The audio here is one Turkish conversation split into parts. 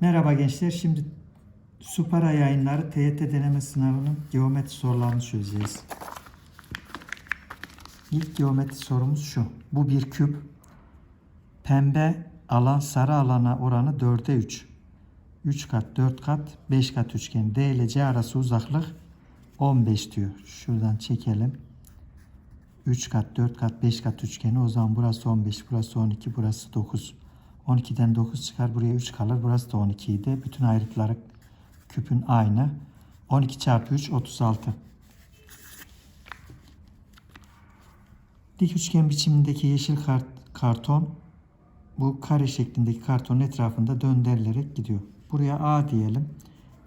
Merhaba gençler. Şimdi Supara yayınları TYT deneme sınavının geometri sorularını çözeceğiz. İlk geometri sorumuz şu. Bu bir küp. Pembe alan sarı alana oranı 4'e 3. 3 kat, 4 kat, 5 kat üçgen. D ile C arası uzaklık 15 diyor. Şuradan çekelim. 3 kat, 4 kat, 5 kat üçgeni. O zaman burası 15, burası 12, burası 9. 12'den 9 çıkar. Buraya 3 kalır. Burası da 12 idi. Bütün ayrıtları küpün aynı. 12 çarpı 3 36. Dik üçgen biçimindeki yeşil kart, karton bu kare şeklindeki kartonun etrafında döndürülerek gidiyor. Buraya A diyelim.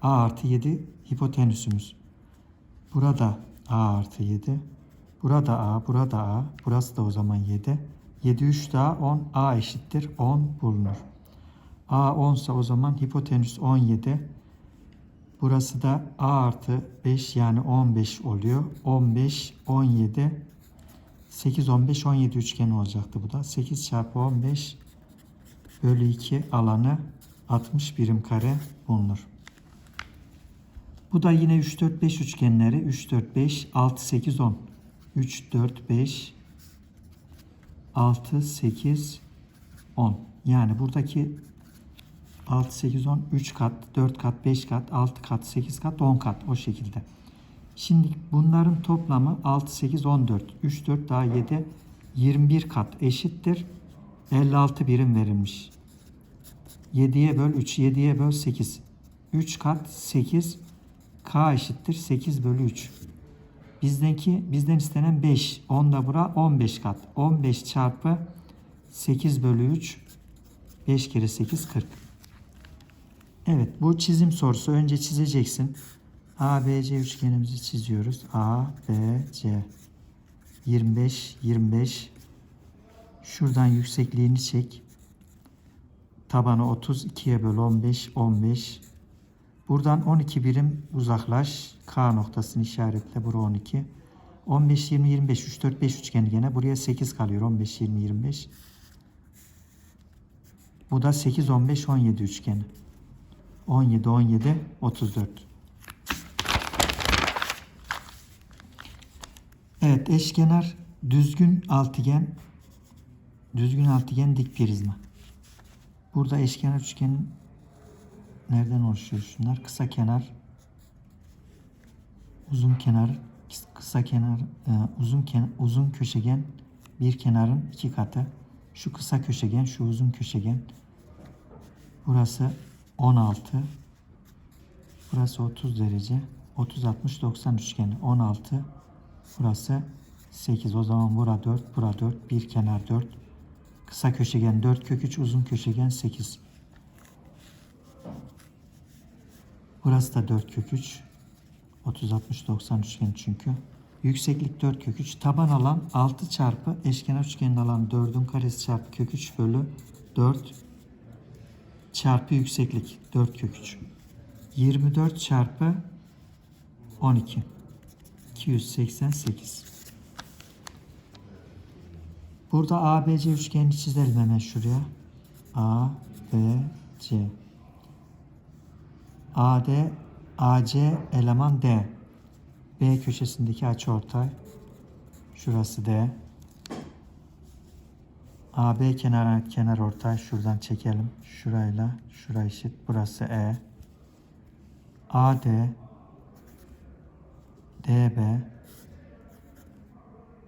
A artı 7 hipotenüsümüz. Burada A artı 7. Burada A, burada A. Burası da o zaman 7. 7 3 daha 10. A eşittir 10 bulunur. A 10 ise o zaman hipotenüs 17. Burası da A artı 5 yani 15 oluyor. 15, 17, 8, 15, 17 üçgeni olacaktı bu da. 8 çarpı 15 bölü 2 alanı 60 birim kare bulunur. Bu da yine 3, 4, 5 üçgenleri. 3, 4, 5, 6, 8, 10. 3, 4, 5, 6, 8, 10. Yani buradaki 6, 8, 10, 3 kat, 4 kat, 5 kat, 6 kat, 8 kat, 10 kat o şekilde. Şimdi bunların toplamı 6, 8, 14. 3, 4 daha 7, 21 kat eşittir. 56 birim verilmiş. 7'ye böl 3, 7'ye böl 8. 3 kat 8, K eşittir 8 bölü 3. Bizdenki, bizden istenen 5. 10 da bura 15 kat. 15 çarpı 8 bölü 3. 5 kere 8 40. Evet bu çizim sorusu. Önce çizeceksin. ABC üçgenimizi çiziyoruz. A, B, C. 25, 25. Şuradan yüksekliğini çek. Tabanı 30, 2'ye böl 15, 15. Buradan 12 birim uzaklaş. K noktasını işaretle. Bura 12. 15, 20, 25. 3, 4, 5 üçgeni gene. Buraya 8 kalıyor. 15, 20, 25. Bu da 8, 15, 17 üçgeni. 17, 17, 34. Evet eşkenar düzgün altıgen düzgün altıgen dik prizma. Burada eşkenar üçgenin nereden oluşuyor şunlar? Kısa kenar uzun kenar kısa kenar e, uzun kenar, uzun köşegen bir kenarın iki katı. Şu kısa köşegen, şu uzun köşegen. Burası 16. Burası 30 derece. 30 60 90 üçgeni 16. Burası 8. O zaman bura 4, bura 4, bir kenar 4. Kısa köşegen 4 kök 3, uzun köşegen 8. Burası da 4 kök 3. 30 60 90 üçgen çünkü. Yükseklik 4 kök 3. Taban alan 6 çarpı eşkenar üçgenin alanı 4'ün karesi çarpı kök 3 bölü 4 çarpı yükseklik 4 kök 3. 24 çarpı 12. 288. Burada ABC üçgenini çizelim hemen şuraya. A, B, C. AD, AC eleman D. B köşesindeki açıortay. Şurası D. AB kenar kenar ortay şuradan çekelim. Şurayla şura eşit. Burası E. AD DB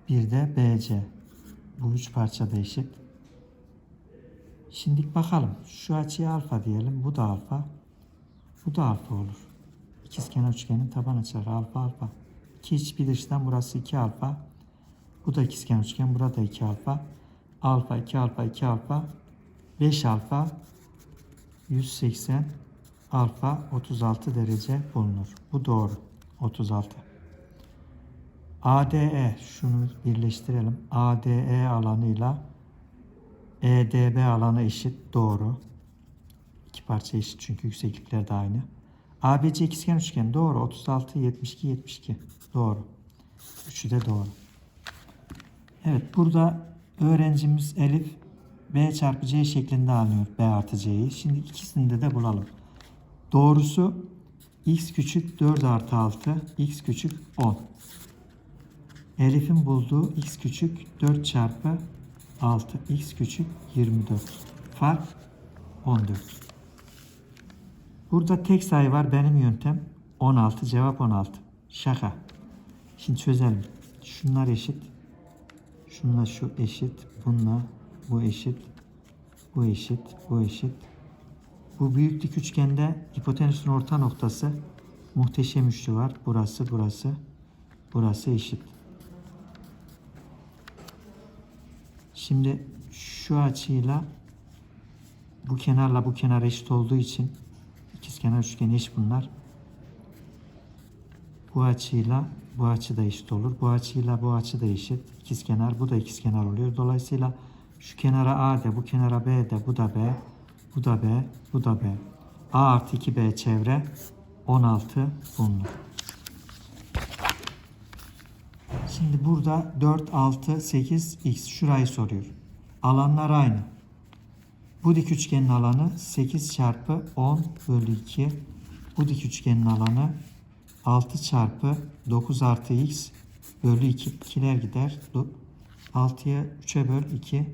bir de BC. Bu üç parça da eşit. Şimdi bakalım. Şu açıya alfa diyelim. Bu da alfa. Bu da alfa olur. İkizkenar üçgenin taban açıları alfa alfa. 2 iç bir dıştan burası 2 alfa. Bu da ikizkenar üçgen. Burada 2 alfa. Alfa 2 alfa 2 alfa. 5 alfa 180 alfa 36 derece bulunur. Bu doğru. 36. ADE şunu birleştirelim. ADE alanıyla EDB alanı eşit. Doğru. Parça eşit çünkü yükseklikler de aynı. ABC ikizkenar üçgen doğru. 36, 72, 72. Doğru. Üçü de doğru. Evet burada öğrencimiz Elif B çarpı C şeklinde alınıyor B artı C'yi. Şimdi ikisini de bulalım. Doğrusu x küçük 4 artı 6, x küçük 10. Elif'in bulduğu x küçük 4 çarpı 6, x küçük 24. Fark 14. Burada tek sayı var benim yöntem. 16 cevap 16. Şaka. Şimdi çözelim. Şunlar eşit. Şunla şu eşit. Bununla bu eşit. Bu eşit. Bu eşit. Bu büyük dik üçgende hipotenüsün orta noktası muhteşem üçlü var. Burası, burası, burası eşit. Şimdi şu açıyla bu kenarla bu kenar eşit olduğu için ikizkenar üçgen eş bunlar. Bu açıyla bu açı da eşit olur. Bu açıyla bu açı da eşit. İkizkenar bu da ikizkenar oluyor. Dolayısıyla şu kenara A de bu kenara B de bu da B. Bu da B. Bu da B. A artı 2B çevre 16 bunlu. Şimdi burada 4, 6, 8, x şurayı soruyor. Alanlar aynı. Bu dik üçgenin alanı 8 çarpı 10 bölü 2. Bu dik üçgenin alanı 6 çarpı 9 artı x bölü 2. 2'ler gider. 6'ya 3'e böl 2.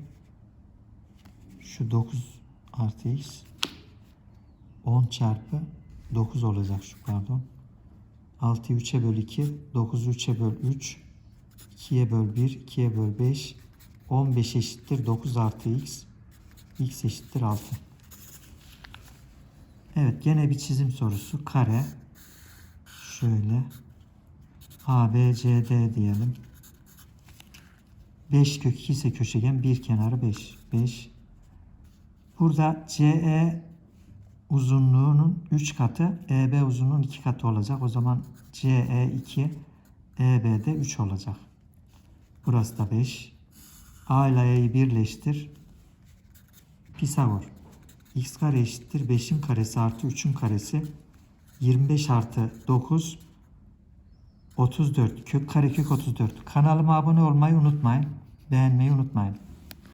Şu 9 artı x 10 çarpı 9 olacak şu pardon. 6'yı 3'e böl 2. 9'u 3'e böl 3. 2'ye böl 1. 2'ye böl 5. 15 eşittir 9 artı x. x eşittir 6. Evet gene bir çizim sorusu. Kare. Şöyle. A, B, C, D diyelim. 5 kök 2 ise köşegen bir kenarı 5. 5. Burada CE uzunluğunun 3 katı EB uzunluğunun 2 katı olacak. O zaman CE 2 EB de 3 olacak. Burası da 5. A ile E'yi birleştir. Pisagor. X kare eşittir 5'in karesi artı 3'ün karesi 25 artı 9 34 kök kare kök 34. Kanalıma abone olmayı unutmayın. Beğenmeyi unutmayın.